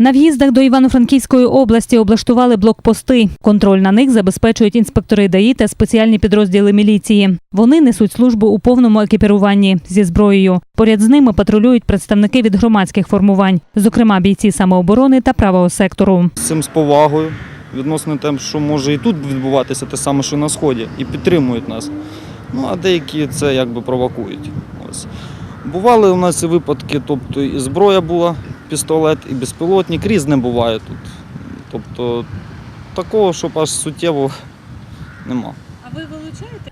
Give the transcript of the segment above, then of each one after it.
На в'їздах до Івано-Франківської області облаштували блокпости. Контроль на них забезпечують інспектори ДАІ та спеціальні підрозділи міліції. Вони несуть службу у повному екіпіруванні зі зброєю. Поряд з ними патрулюють представники від громадських формувань, зокрема бійці самооборони та правого сектору. з цим з повагою відносно тим, що може і тут відбуватися те саме, що на сході, і підтримують нас. Ну а деякі це якби провокують. Ось. Бували у нас і випадки, тобто і зброя була, пістолет, і безпілотник, різне буває тут. Тобто такого, щоб аж суттєво нема.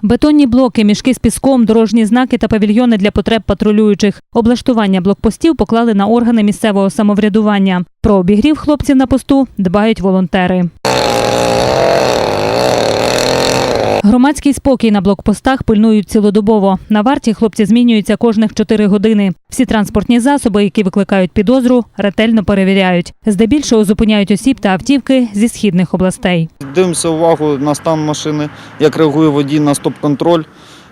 Бетонні блоки, мішки з піском, дорожні знаки та павільйони для потреб патрулюючих. Облаштування блокпостів поклали на органи місцевого самоврядування. Про обігрів хлопців на посту дбають волонтери. Громадський спокій на блокпостах пильнують цілодобово. На варті хлопці змінюються кожних 4 години. Всі транспортні засоби, які викликають підозру, ретельно перевіряють. Здебільшого зупиняють осіб та автівки зі східних областей. Дивимося увагу на стан машини, як реагує водій на стоп-контроль.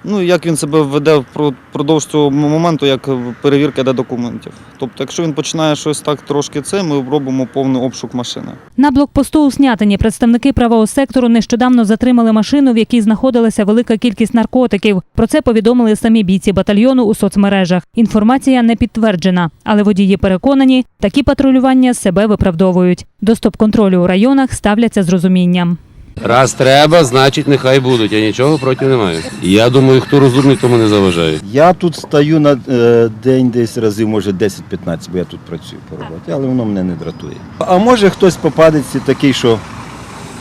Ну як він себе веде впро- впродовж цього моменту, як перевірка йде документів. Тобто, якщо він починає щось так трошки це, ми робимо повний обшук машини. На блокпосту у Снятині представники правого сектору нещодавно затримали машину, в якій знаходилася велика кількість наркотиків. Про це повідомили самі бійці батальйону у соцмережах. Інформація не підтверджена, але водії переконані, такі патрулювання себе виправдовують. До стоп-контролю у районах ставляться з розумінням. Раз треба, значить нехай будуть. Я нічого проти не маю. Я думаю, хто розумний, тому не заважає. Я тут стою на е, день десь разів, може 10-15, бо я тут працюю по роботі, але воно мене не дратує. А може хтось попадеться такий, що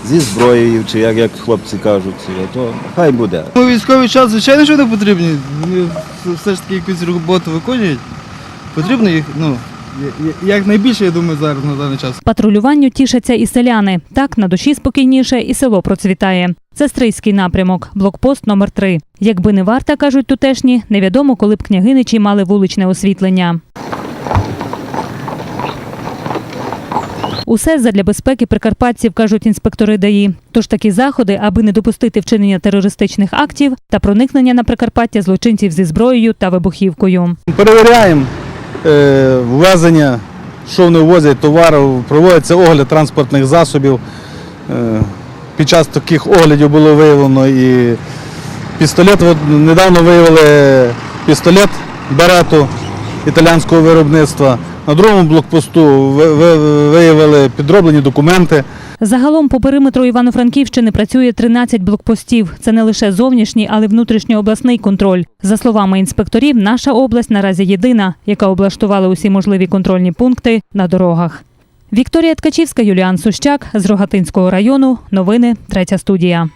зі зброєю, чи як, як хлопці кажуть, то хай буде. У військовий час, звичайно, що не потрібні. Вони все ж таки якусь роботу виконують. Потрібно їх, ну, як найбільше, я думаю, зараз на даний час. Патрулюванню тішаться і селяни. Так на душі спокійніше, і село процвітає. Це стрийський напрямок, блокпост номер 3 Якби не варта, кажуть тутешні, невідомо, коли б княгиничі мали вуличне освітлення. Усе задля безпеки прикарпатців, кажуть інспектори ДАІ. Тож такі заходи, аби не допустити вчинення терористичних актів та проникнення на Прикарпаття злочинців зі зброєю та вибухівкою. Перевіряємо ввезення, що вони ввозять товарів, проводиться огляд транспортних засобів. Е, під час таких оглядів було виявлено і пістолет. От недавно виявили пістолет Берету італійського виробництва. На другому блокпосту ви- ви- виявили підроблені документи. Загалом по периметру Івано-Франківщини працює 13 блокпостів. Це не лише зовнішній, але й внутрішньообласний контроль. За словами інспекторів, наша область наразі єдина, яка облаштувала усі можливі контрольні пункти на дорогах. Вікторія Ткачівська, Юліан Сущак з Рогатинського району. Новини третя студія.